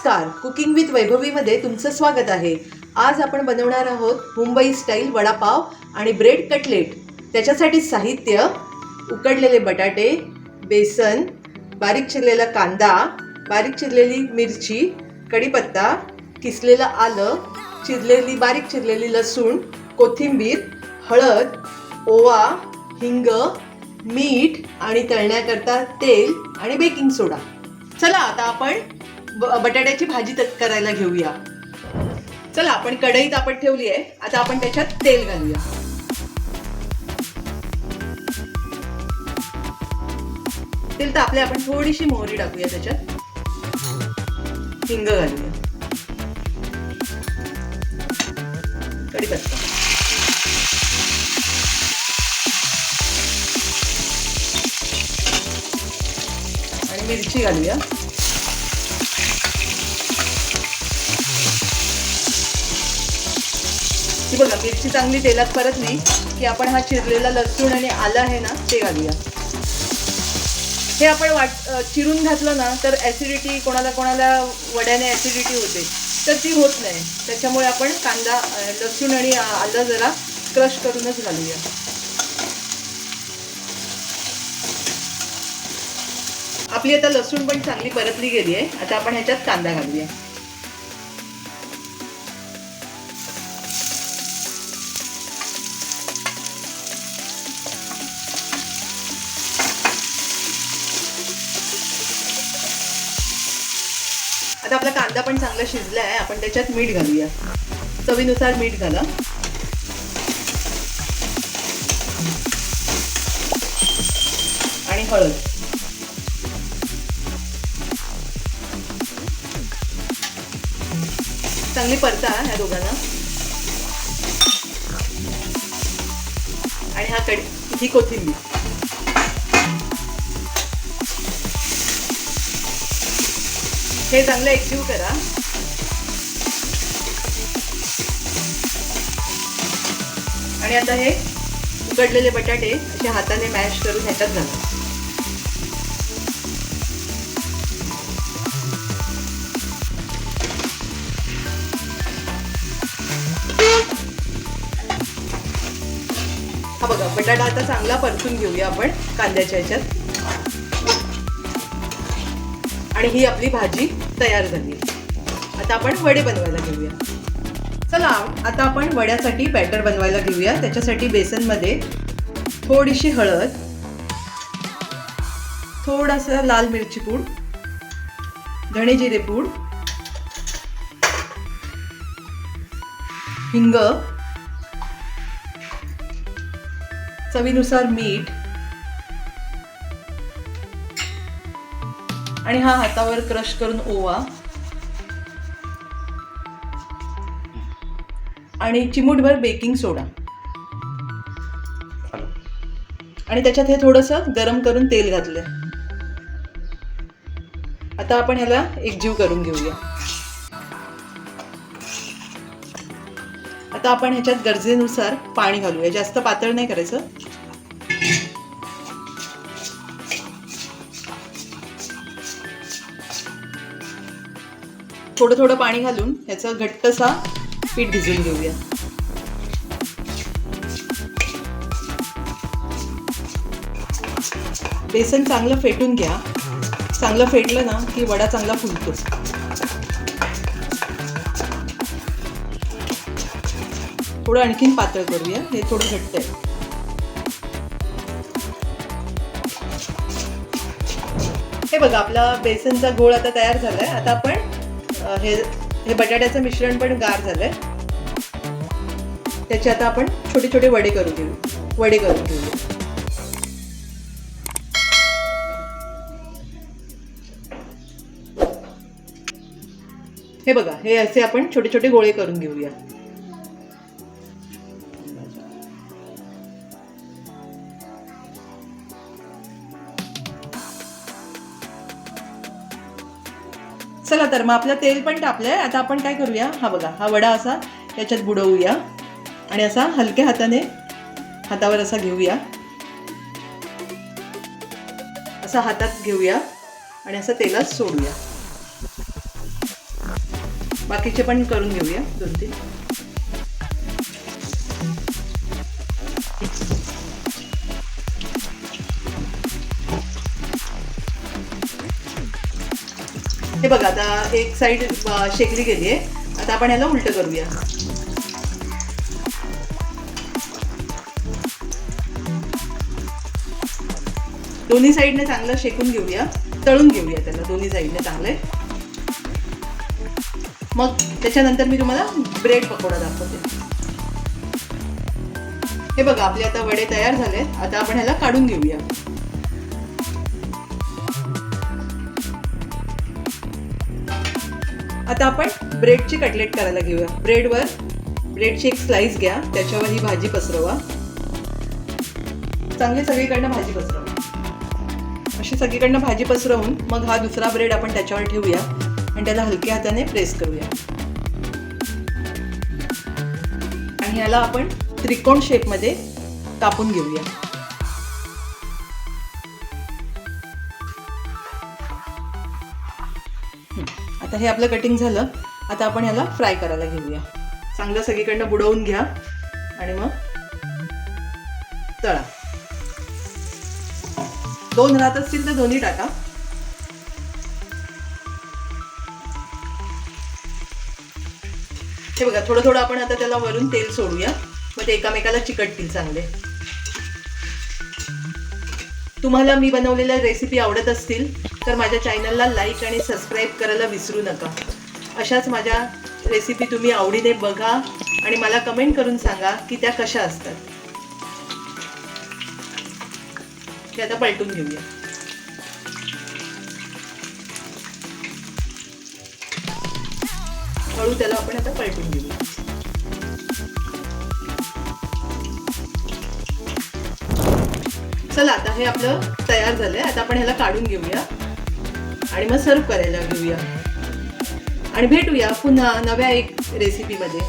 नमस्कार. Cooking with वैभवीमध्ये तुमचं स्वागत आहे. आज आपण बनवणार आहोत मुंबई स्टाईल वडापाव आणि ब्रेड कटलेट. त्याच्यासाठी साहित्य उकडलेले बटाटे बेसन बारीक चिरलेला कांदा बारीक चिरलेली मिरची कढीपत्ता किसलेलं आलं चिरलेली बारीक चिरलेली लसूण कोथिंबीर हळद ओवा हिंग मीठ आणि तळण्याकरता तेल आणि बेकिंग सोडा. चला आता आपण बटाट्याची भाजी करायला घेऊया. चला आपण कढईत आपण ठेवली आहे आता आपण त्याच्यात तेल घालूया. तेल तापले आपण थोडीशी मोहरी टाकूया त्याच्यात. हिंग घालूया. कढीपत्ता. आणि मिरची घालूया. ही बघा मिरची चांगली तेलात परतली की आपण हा चिरलेला लसूण आणि आलं आहे ना ते घालूया. हे आपण वाट चिरून घातलं ना तर ॲसिडिटी कोणाला कोणाला वड्याने ॲसिडिटी होते. तर ती होत नाही. त्याच्यामुळे आपण कांदा लसूण आणि आलं जरा क्रश करूनच घालूया. आपली आता लसूण पण चांगली परतली गेली आहे. आता आपण ह्याच्यात कांदा घालूया. आता आपला कांदा पण चांगला शिजला आहे आपण त्याच्यात मीठ घालूया. चवीनुसार मीठ घाला. आणि हळद. चांगली परता ह्या दोघांना. आणि हा कडी ही कोथिंबीर. हे चांगलं एकजीव करा. आणि आता हे उकडलेले बटाटे असे हाताने मॅश करून ह्याच्यात घाला. हा बघा बटाटा आता चांगला परतून घेऊया आपण कांद्याच्या ह्याच्यात. आणि ही आपली भाजी तयार झाली. आता आपण वडे बनवायला घेऊया. चला आता आपण वड्यासाठी बॅटर बनवायला घेऊया. त्याच्यासाठी बेसनमध्ये थोडीशी हळद थोडासा लाल मिरची पूड धणे जिरे पूड हिंग चवीनुसार मीठ आणि हा हातावर क्रश करून ओवा. आणि चिमूटभर बेकिंग सोडा. आणि त्याच्यात हे थोडंसं गरम करून तेल घातलंय. आता आपण ह्याला एकजीव करून घेऊया. आता आपण ह्याच्यात गरजेनुसार पाणी घालूया. जास्त पातळ नाही करायचं. थोडं थोडं पाणी घालून ह्याचा घट्टसा पीठ भिजून घेऊया. बेसन चांगलं फेटून घ्या. चांगलं फेटलं ना की वडा चांगला फुलतो. थोडं आणखीन पातळ करूया. हे थोडं घट्ट आहे. हे बघा आपला बेसनचा गोळ आता तयार झालाय. आता आपण हे हे बटाट्याचं मिश्रण पण गार झालंय. त्याचे आता आपण छोटे छोटे वडे करून घेऊ. वडे करून घेऊ. हे बघा हे असे आपण छोटे छोटे गोळे करून घेऊया. चला तर मग आपलं तेल पण तापलंय आता आपण काय करूया? हा बघा हा वडा असा त्याच्यात बुडवूया. आणि असा हलक्या हाताने हातावर असा घेऊया. असा हातात घेऊया आणि असं तेलात सोडूया. बाकीचे पण करून घेऊया दोन तीन हे बघा आता एक साईड शेकली गेली आहे. आता आपण ह्याला उलट करूया. दोन्ही साईडने चांगलं शेकून घेऊया. तळून घेऊया त्याला दोन्ही साईडने चांगले. मग त्याच्यानंतर मी तुम्हाला ब्रेड पकोडा दाखवते. हे बघा आपले आता वडे तयार झालेत. आता आपण ह्याला काढून घेऊया. आता आपण ब्रेडची कटलेट करायला घेऊया. ब्रेडवर ब्रेडची एक स्लाइस घ्या त्याच्यावर ही भाजी पसरवा. चांगली सगळीकडनं भाजी पसरवा. अशी सगळीकडनं भाजी पसरवून मग हा दुसरा ब्रेड आपण त्याच्यावर ठेवूया आणि त्याला हलक्या हाताने प्रेस करूया. आणि याला आपण त्रिकोण शेपमध्ये कापून घेऊया. आता हे आपलं कटिंग झालं. आता आपण ह्याला फ्राय करायला घेऊया. चांगलं सगळीकडनं बुडवून घ्या. आणि मग तळा. दोन राहत असतील तर दोन्ही टाका. हे बघा थोडं थोडं आपण आता त्याला वरून तेल सोडूया. मग ते एकामेकाला चिकटतील चांगले. तुम्हाला मी बनवलेल्या रेसिपी आवडत असतील तर माझ्या चॅनलला लाईक आणि सबस्क्राईब करायला विसरू नका. अशाच माझ्या रेसिपी तुम्ही आवडीने बघा आणि मला कमेंट करून सांगा की त्या कशा असतात. ते आता पलटून घेऊया. हळू त्याला आपण आता पलटून घेऊया. चला आता हे आपलं तयार झालंय. आता आपण ह्याला काढून घेऊया. आणि मग सर्व करायला घेऊया आणि भेटूया पुन्हा नव्या एक रेसिपीमध्ये